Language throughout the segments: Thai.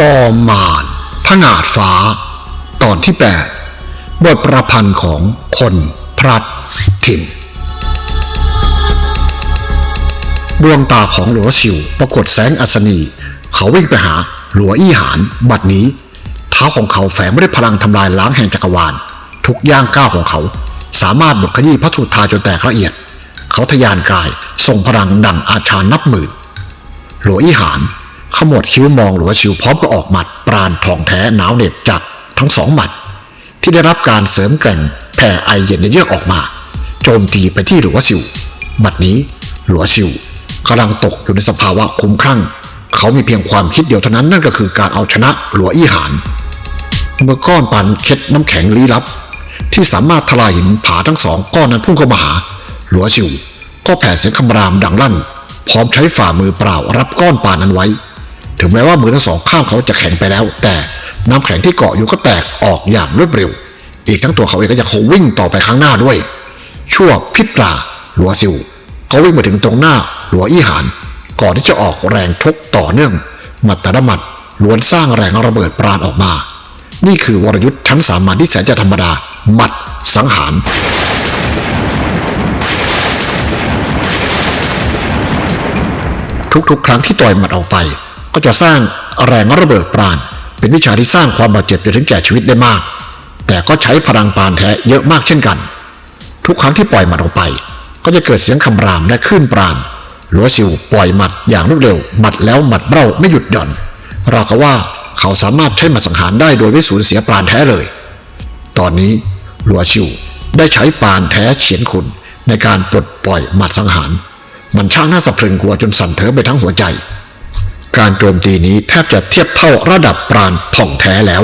จอมารผงาดฟ้า ตอนที่ 8 บทประพันธ์ของพลพรัดถิ่น ดวงตาของหลัวชิวปรากฏแสงอัศนี เขาวิ่งไปหาหลัวอี้หาน บัดนี้ เท้าของเขาแฝงไม่ได้พลังทำลายล้างแห่งจักรวาล ทุกย่างก้าวของเขา สามารถบดขยี้พระสุธาจนแตกละเอียด เขาทะยานกายส่งพลังดังอาชานับหมื่นหลัวอี้หาน ขมวดคิ้วมองหลัวชิวพร้อมกับออกหมัดปราณทองแท้หนาวเหน็บจากทั้งสองหมัด ที่ได้รับการเสริมแกร่งแผ่ไอเย็นในเยือกออกมา โจมตีไปที่หลัวชิว บัดนี้หลัวชิวกำลังตกอยู่ในสภาวะคุ้มคลั่ง เขามีเพียงความคิดเดียวเท่านั้นนั่นก็คือการเอาชนะหลัวอี้หานเมื่อก้อนปันเค็ดน้ำแข็งลี้ลับ ที่สามารถทลายหินผาทั้งสองก้อนนั้นพุ่งเข้ามาหา หลัวชิว ก็แผ่เสียงคำรามดังลั่น พร้อมใช้ฝ่ามือเปล่ารับก้อนปานนั้นไว้ ถึงแม้ว่ามือทั้งสองข้างเขาจะแข็งไปแล้ว แต่น้ำแข็งที่เกาะอยู่ก็แตกออกอย่างรวดเร็ว อีกทั้งตัวเขาเองก็ยังคงวิ่งต่อไปข้างหน้าด้วย ชั่วพริบตาหลัวซิวก็วิ่งมาถึงตรงหน้าหลัวอี้หาน ก่อนที่จะออกแรงทุกต่อเนื่องหมัดแต่ละหมัดล้วนสร้างแรงระเบิดปราณออกมา นี่คือวรยุทธ์ชั้นสามัญที่แสนจะธรรมดา หมัดสังหารทุกๆ ครั้งที่ต่อยหมัดออกไป ก็จะสร้างแรงระเบิดปราณ เป็นวิชาที่สร้างความบาดเจ็บจนถึงแก่ชีวิตได้มาก แต่ก็ใช้พลังปานแท้เยอะมากเช่นกัน ทุกครั้งที่ปล่อยหมัดออกไป ก็จะเกิดเสียงคำรามและคลื่นปราณหลัวซิวปล่อยหมัดอย่างรวดเร็ว หมัดแล้วหมัดเบ้าไม่หยุดหย่อนเราก็ว่าเขาสามารถใช้หมัดสังหารได้โดยไม่สูญเสียปราณแท้เลย ตอนนี้หลัวชิวได้ใช้ปานแท้เฉียนขุนในการปลดปล่อยหมัดสังหาร มันช่างน่าสะพรึงกลัวจนสั่นเทอไปทั้งหัวใจ การโจมตีนี้แทบจะเทียบเท่าระดับปราณท่องแท้แล้ว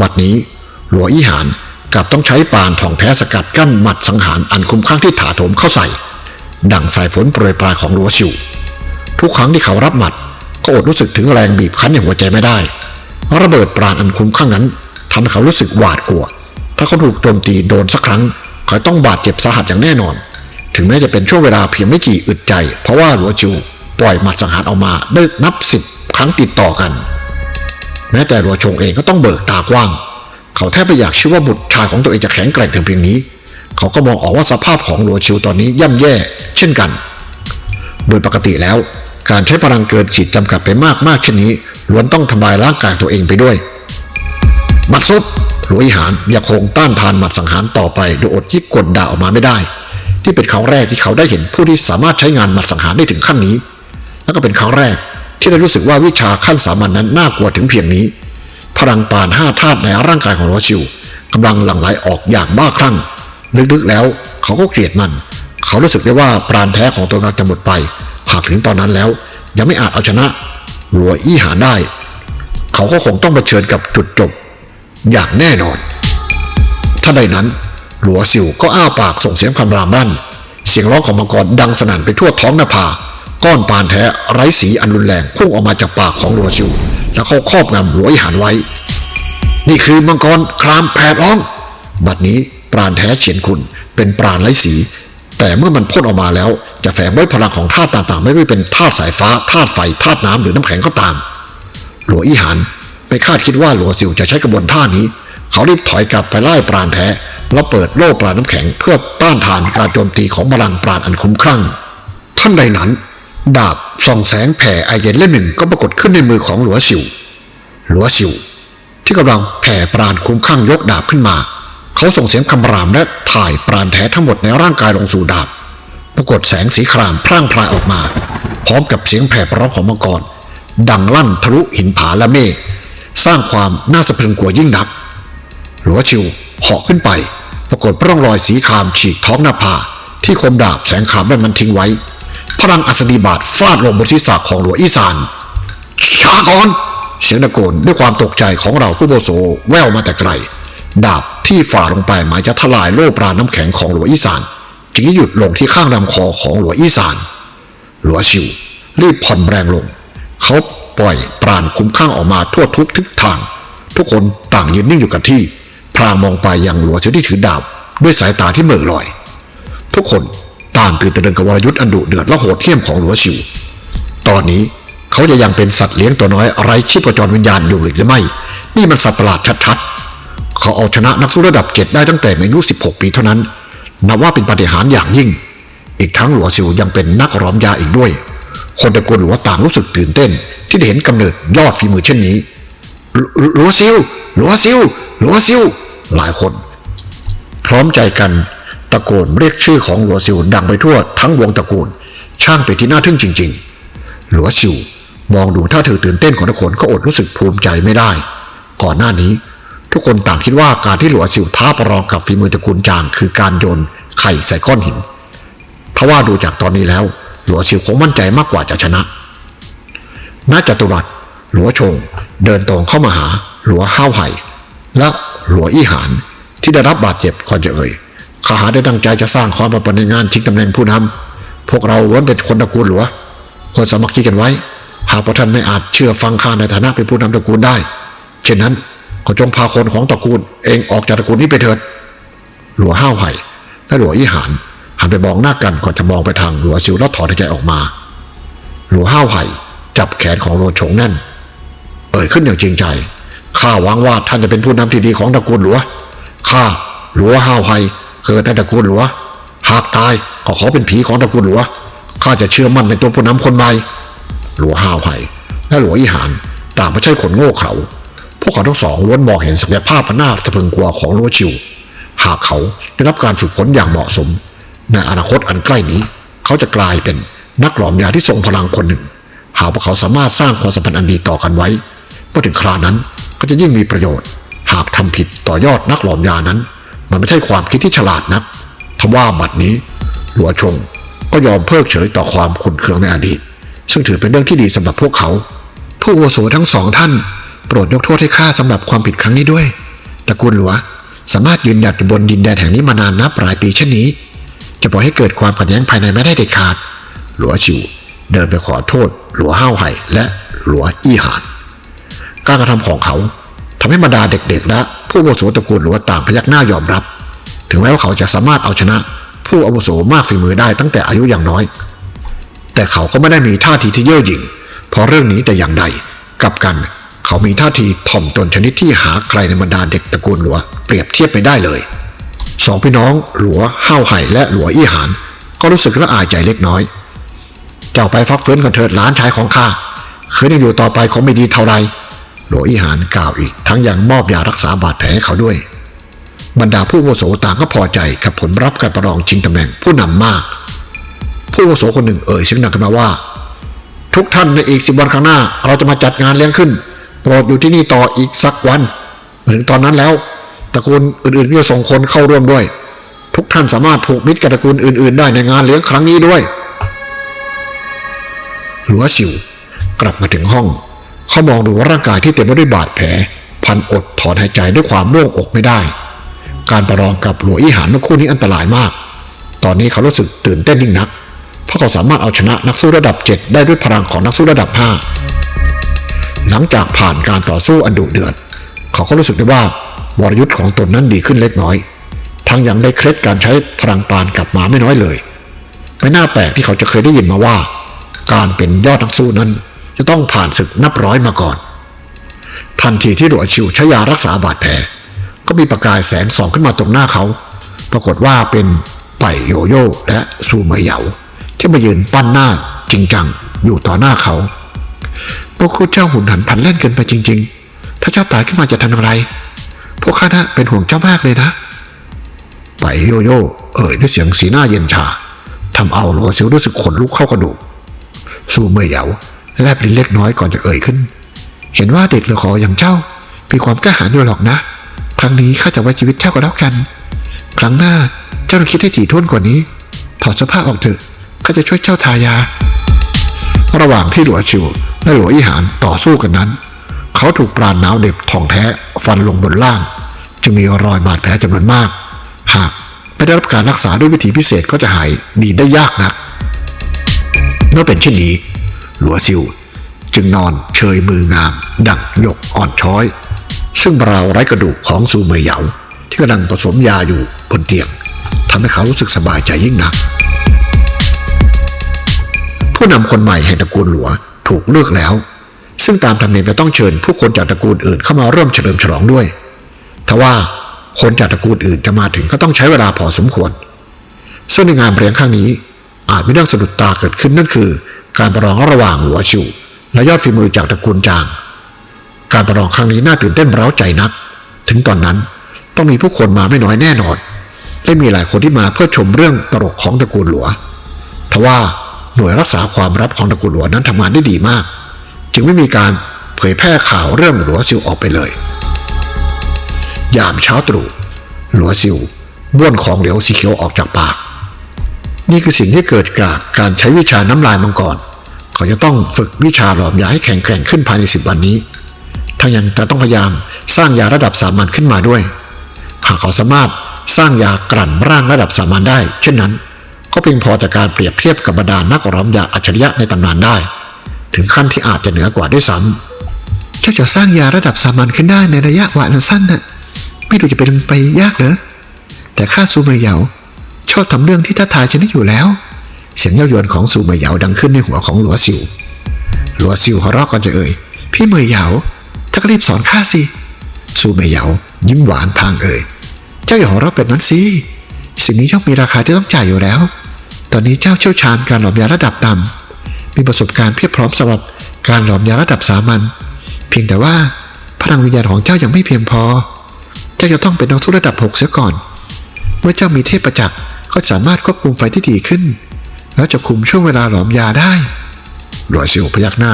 บัดนี้หลัวอีหานกลับต้องใช้ปานท่องแท้สกัดกั้นหมัดสังหารอันคุ้มข้างที่ถาโถมเข้าใส่ ดั่งสายฝนโปรยปลายของหลัวชิว ทุกครั้งที่เขารับหมัด ก็อดรู้สึกถึงแรงบีบคั้นในหัวใจไม่ได้ระเบิดปราณอันคุ้มข้างนั้นทำให้เขารู้สึกหวาดกลัว ถ้าเขาถูกโจมตีโดนสักครั้ง เขาต้องบาดเจ็บสาหัสอย่างแน่นอน ถึงแม้จะเป็นช่วงเวลาเพียงไม่กี่อึดใจ เพราะว่าหลัวจิว ปล่อยหมัดสังหารออกมาได้นับสิบครั้งติดต่อกัน แม้แต่หลัวชงเองก็ต้องเบิกตากว้าง เขาแทบไม่อยากเชื่อว่าบุตรชายของตัวเองจะแข็งแกร่งถึงเพียงนี้ เขาก็มองออกว่าสภาพของหลัวชิวตอนนี้ย่ำแย่ เช่นกัน โดยปกติแล้ว การใช้พลังเกินขีดจำกัดไปมากมากเช่นนี้ล้วนต้องทำลายร่างกายตัวเองไปด้วยบัดซุบหลวงอิหานยังคงต้านทานหมัดสังหารต่อไปโดยอดที่กดด่าออกมาไม่ได้ ที่เป็นครั้งแรกที่เขาได้เห็นผู้ที่สามารถใช้งานหมัดสังหารได้ถึงขั้นนี้ และก็เป็นครั้งแรก ที่ได้รู้สึกว่าวิชาขั้นสามัญนนั้นน่ากลัวถึงเพียงนี้ พลังปานห้าธาตุในร่างกายของโรชิวกำลังหลั่งไหลออกอย่างบ้าคลั่งลึกๆแล้วเขาก็เกลียดมัน เขารู้สึกได้ว่าปราณแท้ของตัวกำลังจะหมดไป หากถึงตอนนั้นแล้ว ยังไม่อาจเอาชนะหลัวอี้หาได้ เขาก็คงต้องเผชิญกับจุดจบ อย่างแน่นอนท่าใดนั้น หลัวสิวก็อ้าปากส่งเสียงคำรามลั่น เสียงร้องของมังกรดังสนั่นไปทั่วท้องนภา ก้อนปานแท้ไร้สีอันรุนแรงพุ่งออกมาจากปากของหลัวสิว แล้วเขาครอบงำหลวอิหานไว้ นี่คือมังกรครามแผดร้อง บัดนี้ปราณแท้เฉียนคุณเป็นปราณไร้สี แต่เมื่อมันพ่นออกมาแล้ว จะแฝงไว้พลังของธาตุต่างๆ ไม่ว่าเป็นธาตุสายฟ้าธาตุไฟธาตุน้ำหรือน้ำแข็งก็ตาม หลวอีหานไม่คาดคิดว่าหลัวสิวจะใช้กระบวนท่านี้ เขารีบถอยกลับไปไล่ปราณแท้แล้วเปิดโล่ปราณน้ำแข็งเพื่อต้านทานการโจมตีของพลังปราณอันคุ้มคลั่งท่านใดนั้น ดาบส่องแสงแผ่ไอเย็นเล่มหนึ่งก็ปรากฏขึ้นในมือของหลัวสิว หลัวสิว ที่กำลังแผ่ปราณคุ้มข้างยกดาบขึ้นมา เขาส่งเสียงคำรามและถ่ายปราณแท้ทั้งหมดในร่างกายลงสู่ดาบ ปรากฏแสงสีครามพร่างพรายออกมา พร้อมกับเสียงแผ่ร้องของมังกร ดังลั่นทะลุหินผาและเมฆสร้างความน่าสะพรึงกลัวยิ่งนัก หลัวชิวเหาะขึ้นไป ปรากฏร่องรอยสีครามฉีกท้องหน้าผาที่คมดาบแสงขามได้มันทิ้งไว้ พลังอัศนีบาทฟาดลงบนศีรษะของหลวงอีสานช้าก่อน เสียงตะโกนด้วยความตกใจของเราผู้โบโซแว่วมาแต่ไกล ดาบที่ฝ่าลงไปหมายจะทลายโล่ปราณน้ำแข็งของหลวงอีสานจึงหยุดลงที่ข้างลำคอของหลวงอีสาน หลัวชิวรีบผ่อนแรงลง เขาปล่อยปราณคุ้มข้างออกมาทั่วทุกทิศทาง ทุกคนต่างยืนนิ่งอยู่กับที่ พรางมองไปยังหลัวชิวที่ถือดาบด้วยสายตาที่เหม่อลอย ทุกคน ต่างตื่นตระหนกกับวรยุทธ์อันดุเดือดและโหดเหี้ยมของหลัวชิว ตอนนี้เขาจะยังเป็นสัตว์เลี้ยงตัวน้อยไร้ชีพจรวิญญาณอยู่หรือไม่ นี่มันสัตว์ประหลาดชัดๆ เขาเอาชนะนักสู้ระดับเจ็ดได้ตั้งแต่อายุ 16 ปีเท่านั้น นับว่าเป็นปฏิหารอย่างยิ่ง อีกทั้งหลัวซิวยังเป็นนักร้อมยาอีกด้วย คนตระกูลหลัวต่างรู้สึกตื่นเต้น ที่ได้เห็นกำเนิดยอดฝีมือเช่นนี้หลหลัวซิวหลัวซิวหลัวซิวหลายคน พร้อมใจกัน ตะโกนเรียกชื่อของหลัวซิวดังไปทั่วทั้งวงตระกูล ช่างเป็นที่น่าทึ่งจริง ๆ หลัวซิวมองดูท่าเธอตื่นเต้นของทุกคนก็อดรู้สึกภูมิใจไม่ได้ ก่อนหน้านี้ ทุกคนต่างคิดว่าการที่หลัวซิวท้าประลองกับฝีมือตระกูลจางคือการโยนไข่ใส่ก้อนหินทว่าดูจากตอนนี้แล้ว หลัวซิวคงมั่นใจมากกว่าจะชนะณจตุรัสหลัวชง เดินตรงเข้ามาหา หลัวห้าวไห่และหลัวอี้หานที่ได้รับบาดเจ็บก่อนจะเอ่ย ข้าหาได้ตั้งใจจะสร้างความประปนในงานชิงตำแหน่งผู้นำพวกเราล้วนเป็นคนตระกูลหลัวควรสามัคคีกันไว้ หากพระท่านไม่อาจเชื่อฟังข้าในฐานะเป็นผู้นำตระกูลได้ เช่นนั้นก็จงพาคนของตระกูล เองออกจากตระกูลนี้ไปเถิด หลัวห้าวไห่และหลัวอี้หานหันไปมองหน้ากันก่อนจะมองไปทางหลัวซิวแล้วถอนใจออกมา หลัวห้าวไห่จับแขนของโลชงแน่น เอ่ยขึ้นอย่างจริงใจข้าหวังว่าท่านจะเป็นผู้นำที่ดีของตระกูลหลัวข้าหลัวห้าวไห่ เกิดในตระกูลหลัว หากตายก็ขอเป็นผีของตระกูลหลัว ข้าจะเชื่อมั่นในตัวผู้นำคนใหม่ หลัวห้าวไห่และหลัวอีหานต่างไม่ใช่คนโง่เขา พวกเขาทั้งสองล้วนมองเห็นศักยภาพอันน่าสะพรึงกลัวของลัวชิว หากเขาได้รับการฝึกฝนอย่างเหมาะสม ในอนาคตอันใกล้นี้ เขาจะกลายเป็นนักหลอมยาที่ทรงพลังคนหนึ่ง หากพว่าเขาสามารถสร้างความสัมพันธ์อันดีต่อกันไว้เมื่อถึงครานั้นก็จะยิ่งมีประโยชน์ หากทำผิดต่อยอดนักหลอมยานั้น มันไม่ใช่ความคิดที่ฉลาดนักทว่าบัดนี้ หลัวชงก็ยอมเพิกเฉยต่อความขุนเคืองในอดีต ซึ่งถือเป็นเรื่องที่ดีสำหรับพวกเขาผู้อาวุโสทั้งสองท่าน โปรดยกโทษให้ข้าสำหรับความผิดครั้งนี้ด้วยตระกูลหลัวสามารถยืนหยัดอยู่บนดินแดนแห่งนี้มานานนับหลายปีเช่นนี้ จะปล่อยให้เกิดความขัดแย้งภายในไม่ได้เด็ดขาด หลัวชิวเดินไปขอโทษ หลัวห้าวไห่และหลัวอี้หานการกระทำของเขา ทำให้บรรดาเด็กๆและผู้อาวุโสตระกูลหลัวต่างพยักหน้ายอมรับ ถึงแม้ว่าเขาจะสามารถเอาชนะ ผู้อาวุโสมากฝีมือได้ตั้งแต่อายุอย่างน้อย แต่เขาก็ไม่ได้มีท่าทีที่เย่อหยิ่งเพราะเรื่องนี้แต่อย่างใดกลับกันเขามีท่าทีถ่อมตนชนิดที่หาใครในบรรดาเด็กตระกูลหลัวเปรียบเทียบไปได้เลยสองพี่น้องหลัวห้าวไห่และหลัวอี้หานก็รู้สึกละอายใจเล็กน้อย เจ้าไปฟักเฟื้นกันเถิดหลานชายของข้าคืนยังอยู่ต่อไปคงไม่ดีเท่าไร หลัวอี้หานกล่าวอีก ทั้งยังมอบยารักษาบาดแผลให้เขาด้วย บรรดาผู้อาวุโสต่างก็พอใจกับผลรับการประลองชิงตำแหน่งผู้นำมาก ผู้อาวุโสคนหนึ่งเอ่ยเสียงดังขึ้นมาว่า ทุกท่านในอีกสิบวันข้างหน้า เราจะมาจัดงานเลี้ยงขึ้น โปรดอยู่ที่นี่ต่ออีกสักวันมาถึงตอนนั้นแล้วตระกูลอื่นๆก็ส่งคนเข้าร่วมด้วย ทุกท่านสามารถผูกมิตรกับตระกูลอื่น ๆ ได้ในงานเลี้ยงครั้งนี้ด้วย หลัวสิวกลับมาถึงห้อง เขามองดูร่างกายที่เต็มไปด้วยบาดแผล พันอดถอนหายใจด้วยความโล่งอกไม่ได้ การประลองกับหลัวอีหานเมื่อคู่นี้อันตรายมาก ตอนนี้เขารู้สึกตื่นเต้นยิ่งนัก เพราะเขาสามารถเอาชนะนักสู้ระดับ 7 ได้ด้วยพลังของนักสู้ระดับ 5 หลังจากผ่านการต่อสู้อันดุเดือด เขาก็รู้สึกได้ว่าวรยุทธ์ของตนนั้นดีขึ้นเล็กน้อย ทั้งยังได้เคล็ดการใช้พลังปานกลับมาไม่น้อยเลยไม่น่าแปลกที่เขาจะเคยได้ยินมาว่า การเป็นยอดนักสู้นั้น จะต้องผ่านศึกนับร้อยมาก่อน ทันทีที่หลวงชิวใช้ยารักษาบาดแผล ก็มีประกายแสงส่องขึ้นมาตรงหน้าเขา ปรากฏว่าเป็นไปโยโย่และซูเมยเหยาที่มายืนปั้นหน้าจริงจังอยู่ต่อหน้าเขาพวกคุณเจ้าหุ่นหันพันเล่นกินไปจริง ๆ ถ้าเจ้าตายขึ้นมาจะทำอย่างไร พวกข้านะเป็นห่วงเจ้ามากเลยนะ ไปโยโย่เอ่ยด้วยเสียงสีหน้าเย็นชาทำเอาหลวเซียวรู้สึกขนลุกเข้ากระดูก สู้เมื่อเหยา แลบลิ้นเล็กน้อยก่อนจะเอ่ยขึ้น เห็นว่าเด็กเหลือขออย่างเจ้า มีความกล้าหาญด้วยหรอกนะ ครั้งนี้ข้าจะไว้ชีวิตเจ้าก็แล้วกัน ครั้งหน้าเจ้าต้องคิดให้ถี่ถ้วนกว่านี้ ถอดเสื้อผ้าออกเถอะข้าจะช่วยเจ้าทายา ระหว่างที่หลัวชิวและหลัวอีหานต่อสู้กันนั้น เขาถูกปราณหนาวเด็บทองแท้ฟันลงบนล่าง จึงมีรอยบาดแผลจำนวนมาก หากไม่ได้รับการรักษาด้วยวิธีพิเศษก็จะหายดีได้ยากนัก เมื่อเป็นเช่นนี้ หลัวซิว จึงนอนเชยมืองาม ดังหยกอ่อนช้อย ซึ่งราวไร้กระดูกของซูเมยเหยา ที่กำลังผสมยาอยู่บนเตียงทำให้เขารู้สึกสบายใจยิ่งนัก ผู้นำคนใหม่แห่งตระกูลหลัวถูกเลือกแล้ว ซึ่งตามธรรมเนียมจะต้องเชิญผู้คนจากตระกูลอื่นเข้ามาร่วมเฉลิมฉลองด้วยทว่าคนจากตระกูลอื่นจะมาถึงก็ต้องใช้เวลาพอสมควร ซึ่งในงานเลี้ยงครั้งนี้อาจมีเรื่องสะดุดตาเกิดขึ้นนั่นคือ การประลองระหว่างหลัวชิวและยอดฝีมือจากตระกูลจาง การประลองครั้งนี้น่าตื่นเต้นเร้าใจนัก ถึงตอนนั้นต้องมีผู้คนมาไม่น้อยแน่นอนและมีหลายคนที่มาเพื่อชมเรื่องตลกของตระกูลหลัวทว่าหน่วยรักษาความลับของตระกูลหลัวนั้นทำงานได้ดีมาก จึงไม่มีการเผยแพร่ข่าวเรื่องหลัวซิวออกไปเลย ยามเช้าตรู่หลัวซิวบ้วนของเหลวสีเขียวออกจากปาก นี่คือสิ่งที่เกิดจากการใช้วิชาน้ำลายมังกร เขาจะต้องฝึกวิชาหลอมยาให้แข็งแกร่งขึ้นภายในสิบวันนี้ ทั้งยังจะต้องพยายามสร้างยาระดับสามัญขึ้นมาด้วย หากเขาสามารถสร้างยากลั่นร่างระดับสามัญได้ เช่นนั้น ก็เพียงพอต่อการเปรียบเทียบกับบรรดานักหลอมยาอัจฉริยะในตำนานได้ ถึงขั้นที่อาจจะเหนือกว่าด้วยซ้ำแค่จะสร้างยาระดับสามัญขึ้นได้ในระยะเวลาสั้นน่ะไม่ดูจะเป็นไปยากเหรอแต่ข้าซูเมยเหยา ชอบทำเรื่องที่ท้าทายชนิดอยู่แล้ว เสียงเย้ายวนของซูเมยเหยาดังขึ้นในหัวของหลัวซิว หลัวซิวหัวเราะก่อนจะเอ่ย พี่เมยเหยาถ้าก็รีบสอนข้าสิซูเมยเหยายิ้มหวานพางเอ่ย เจ้าอย่าหัวเราะแบบนั้นสิ สิ่งนี้ย่อมมีราคาที่ต้องจ่ายอยู่แล้ว ตอนนี้เจ้าเชี่ยวชาญการหลอมยาระดับต่ำมีประสบการณ์เพียบพร้อมสำหรับการหลอมยาระดับสามัญ เพียงแต่ว่าพลังวิญญาณของเจ้ายังไม่เพียงพอ เจ้าจะต้องเป็นนักสู้ระดับหกเสียก่อน เมื่อเจ้ามีเทพประจักษ์ ก็สามารถควบคุมไฟที่ดีขึ้น แล้วจะคุมช่วงเวลาหลอมยาได้หลัวซิวพยักหน้า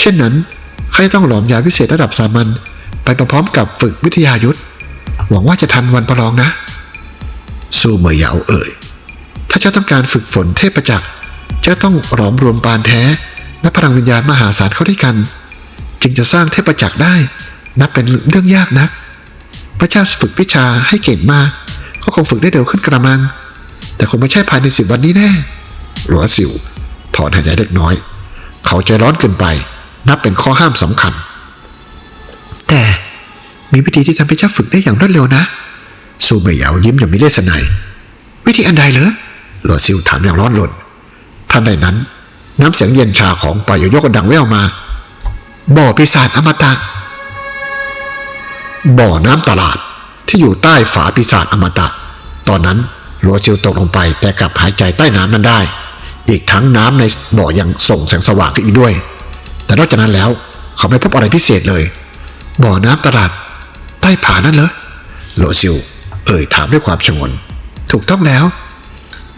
เช่นนั้นข้าต้องหลอมยาพิเศษระดับสามัญไปพร้อมกับฝึกวิทยายุทธหวังว่าจะทันวันประลองนะซูเมยเหยาเอ่ย ถ้าเจ้าต้องการฝึกฝนเทพประจักษ์เจ้าต้องหลอมรวมปานแท้ และพลังวิญญาณมหาศาลเข้าด้วยกัน จึงจะสร้างเทพประจักษ์ได้ นับเป็นเรื่องยากนัก พระเจ้าฝึกวิชาให้เก่งมากก็คงฝึกได้เร็วขึ้นกระมัง แต่คงไม่ใช่ภายในสิบวันนี้แน่หลัวซิวถอนหายใจเล็กน้อย เขาใจร้อนเกินไป นับเป็นข้อห้ามสำคัญ แต่มีวิธีที่ทำให้เจ้าฝึกได้อย่างรวดเร็วนะซูเมยเหยายิ้มอย่างมีเลสไนยวิธีอันใดเหรอหลัวซิวถามอย่างร้อนรนท่านใดนั้น น้ำเสียงเย็นชาของปายโยก็ดังแว่วมา บ่อปีศาจอมตะบ่อน้ำตลาดที่อยู่ใต้ฝาปีศาจอมตะ ตอนนั้น หลัวซิวตกลงไปแต่กลับหายใจใต้น้ำนั้นได้ อีกทั้งน้ำในบ่อยังส่งแสงสว่างขึ้นอีกด้วย แต่นอกจากนั้นแล้วเขาไม่พบอะไรพิเศษเลย บ่อน้ำตลาดใต้ผานั่นเหรอหลัวซิวเอ่ยถามด้วยความชงน ถูกต้องแล้ว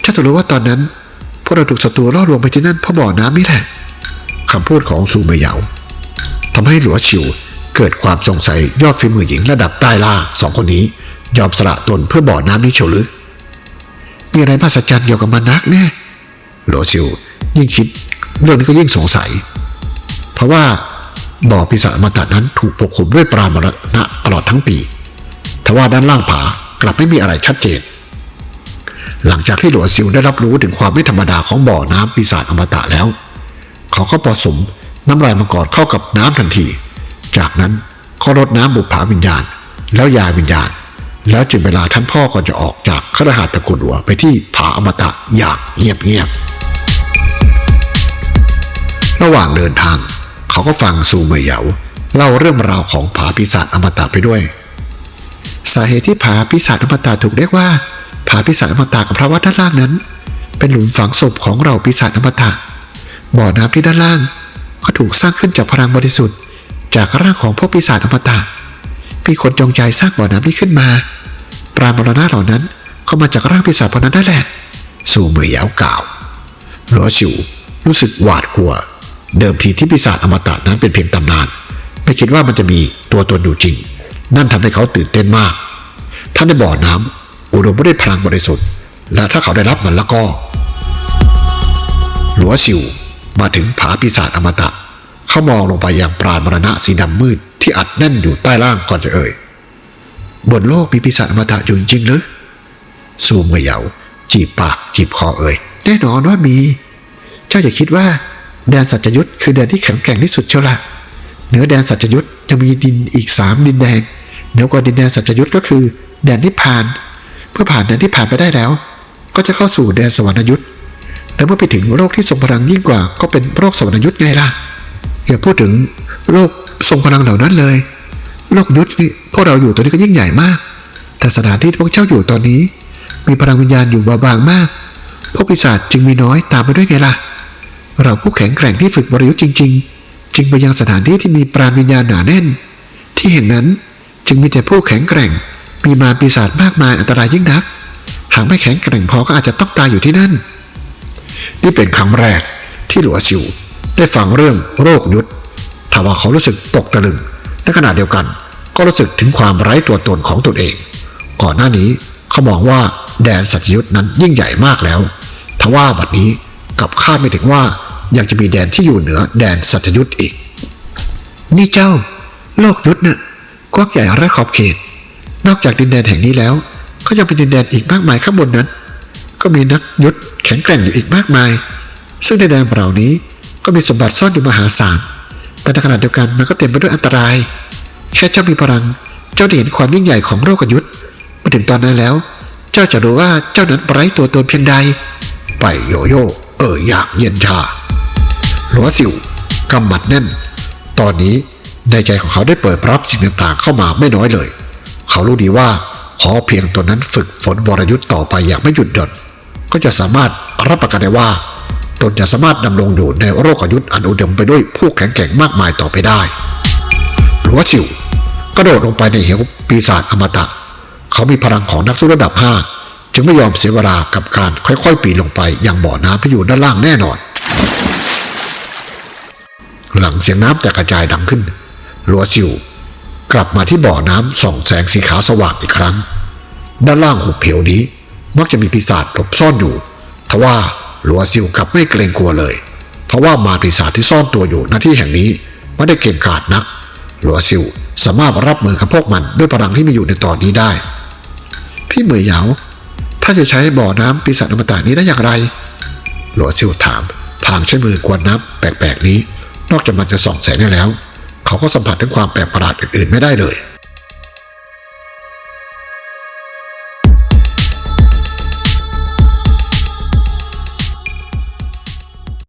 เจ้าจะรู้ว่าตอนนั้นพวกเราถูกศัตรูล่อลวงไปที่นั่นเพราะบ่อน้ำนี่แหละคำพูดของซูเมยเหยาทำให้หลัวชิวเกิดความสงสัยยอดฝีมือหญิงระดับใต้ล่าสองคนนี้ ยอมสละตนเพื่อบ่อน้ำนี้เฉยวหรือ มีอะไรมหัศจรรย์เกี่ยวกับมันนักแน่หลัวซิวยิ่งคิดเรื่องนี้ก็ยิ่งสงสัย เพราะว่าบ่อปีศาจอมตะนั้นถูกปกคลุมด้วยปรามรณะตลอดทั้งปีทว่าด้านล่างผากลับไม่มีอะไรชัดเจน หลังจากที่หลัวซิวได้รับรู้ถึงความไม่ธรรมดาของบ่อน้ำปีศาจอมตะแล้ว เขาก็ผสมน้ำลายมังกรเข้ากับน้ำทันที จากนั้นเขารดน้ำบุปผาวิญญาณ แล้วยาวิญญาณ แล้วจึงเวลาท่านพ่อก่อนจะออกจากคฤหาสน์ตะกูลหัวไปที่ผาอมตะอย่างเงียบๆ ระหว่างเดินทาง เขาก็ฟังซูเมยเหยาเล่าเรื่องราวของผาปีศาจอมตะไปด้วย สาเหตุที่ผาปีศาจอมตะถูกเรียกว่า ผาปีศาจอมตะกับพระวัดด้านล่างนั้น เป็นหลุมฝังศพของเราปีศาจอมตะบ่อน้ำที่ด้านล่าง ก็ถูกสร้างขึ้นจากพลังบริสุทธิ์ จากร่างของพวกปีศาจอมตะ มีคนจงใจสร้างบ่อน้ำนี้ขึ้นมา ปราณมรณะเหล่านั้นก็มาจากร่างปีศาจพวกนั้นได้แหละซูเมยเหยาวกล่าวหลัวชิวรู้สึกหวาดกลัว เดิมทีที่ปีศาจอมตะนั้นเป็นเพียงตำนาน ไม่คิดว่ามันจะมีตัวตนอยู่จริง นั่นทำให้เขาตื่นเต้นมาก ท่านได้บ่อน้ำอุดมไปด้วยพลังบริสุทธิ์ และถ้าเขาได้รับมันแล้วก็ หลัวชิวมาถึงผาปีศาจอมตะ เขามองลงไปยังปราณมรณะสีดำมืดที่อัดแน่นอยู่ใต้ล่างก่อนจะเอ่ย บนโลกมีปีศาจอมตะอยู่จริงๆหรือซูมเหยาจีบปากจีบคอเอ่ย แน่นอนว่ามี เจ้าอย่าคิดว่า แดนสัจยุทธคือแดนที่แข็งแกร่งที่สุดเชียวละเหนือแดนสัจยุทธยังมีดินอีกสามดินแดงเหนือกว่าดินแดนสัจยุทธก็คือ แดนนิพพานเพื่อผ่านแดนนิพพานไปได้แล้ว ก็จะเข้าสู่แดนสวรรคยุทธแต่เมื่อไปถึงโรคที่ทรงพลังยิ่งกว่า ก็เป็นโรคสวรรยุทธ์ไงล่ะ อย่าพูดถึงโรคทรงพลังเหล่านั้นเลย โลกยุทธนี่พวกเราอยู่ตอนนี้ก็ยิ่งใหญ่มาก แต่สถานที่ที่พวกเจ้าอยู่ตอนนี้ มีพลังวิญญาณอยู่เบาบางมาก พวกปีศาจจึงมีน้อยตามไปด้วยไงล่ะ เราผู้แข็งแกร่งที่ฝึกบริยุทธ์จริง ๆ จึงไปยังสถานที่ที่มีปราณวิญญาณหนาแน่น ที่แห่งนั้นจึงมีแต่ผู้แข็งแกร่ง มีมาปีศาจมากมายอันตรายยิ่งนัก หากไม่แข็งแกร่งพอก็อาจจะต้องตายอยู่ที่นั่น นี่เป็นครั้งแรกที่หลัวซิว ได้ฟังเรื่องโรคยุทธทว่าเขารู้สึกตกตะลึงในขณะเดียวกัน ก็รู้สึกถึงความไร้ตัวตนของตนเอง ก่อนหน้านี้เขามองว่าแดนสัตยุทธนั้นยิ่งใหญ่มากแล้วทว่าบัดนี้กับคาดไม่ถึงว่ายังจะมีแดนที่อยู่เหนือแดนสัตยุทธอีก นี่เจ้า โลกยุทธน่ะกว้างใหญ่ไร้ขอบเขต นอกจากดินแดนแห่งนี้แล้วก็ยังเป็นดินแดนอีกมากมายข้างบนนั้น ก็มีนักยุทธแข็งแกร่งอยู่อีกมากมาย ซึ่งในแดนเหล่านี้ ก็มีสมบัติซ่อนอยู่มหาศาล แต่ในขณะเดียวกันมันก็เต็มไปด้วยอันตราย แค่เจ้ามีพลัง เจ้าได้เห็นความยิ่งใหญ่ของโลกยุทธมาถึงตอนนั้นแล้ว เจ้าจะรู้ว่าเจ้านั้นไร้ตัวตนเพียงใด ไปโยโย่เอออย่างเย็นชาหลัวซิวกำหมัดแน่น ตอนนี้ในใจของเขาได้เปิดรับสิ่งต่างๆเข้ามาไม่น้อยเลย เขารู้ดีว่าขอเพียงตนนั้นฝึกฝนวรยุทธ์ต่อไปอย่างไม่หยุดหย่อนก็จะสามารถรับประกันได้ว่า ตนจะสามารถดำรงอยู่ในโรคยุทธ์อันอุดมไปด้วยผู้แข็งแกร่งมากมายต่อไปได้หลัวซิวกระโดดลงไปในเหวปีศาจอมตะ เขามีพลังของนักสู้ระดับ 5 จึงไม่ยอมเสียเวลากับการค่อยๆ ปีนลงไปยังบ่อน้ำที่อยู่ด้านล่างแน่นอน หลังเสียงน้ำแตกกระจายดังขึ้นหลัวซิวกลับมาที่บ่อน้ำส่องแสงสีขาวสว่างอีกครั้ง ด้านล่างหุบเหวนี้มักจะมีปีศาจหลบซ่อนอยู่ทว่า ลัวซิวกลับไม่เกรงกลัวเลย เพราะว่ามาปีศาจที่ซ่อนตัวอยู่หน้าที่แห่งนี้ไม่ได้เก่งกาจนักหลัวซิวสามารถรับมือกับพวกมันด้วยพลังที่มีอยู่ในตอนนี้ได้ พี่เหมยเหยาถ้าจะใช้บ่อน้ำปีศาจอมตะนี้ได้อย่างไรหลัวซิวถามพางใช้มือกวนน้ำแปลกๆนี้ นอกจากมันจะส่องแสงได้แล้ว เขาก็สัมผัสถึงความแปลกประหลาดอื่นๆไม่ได้เลย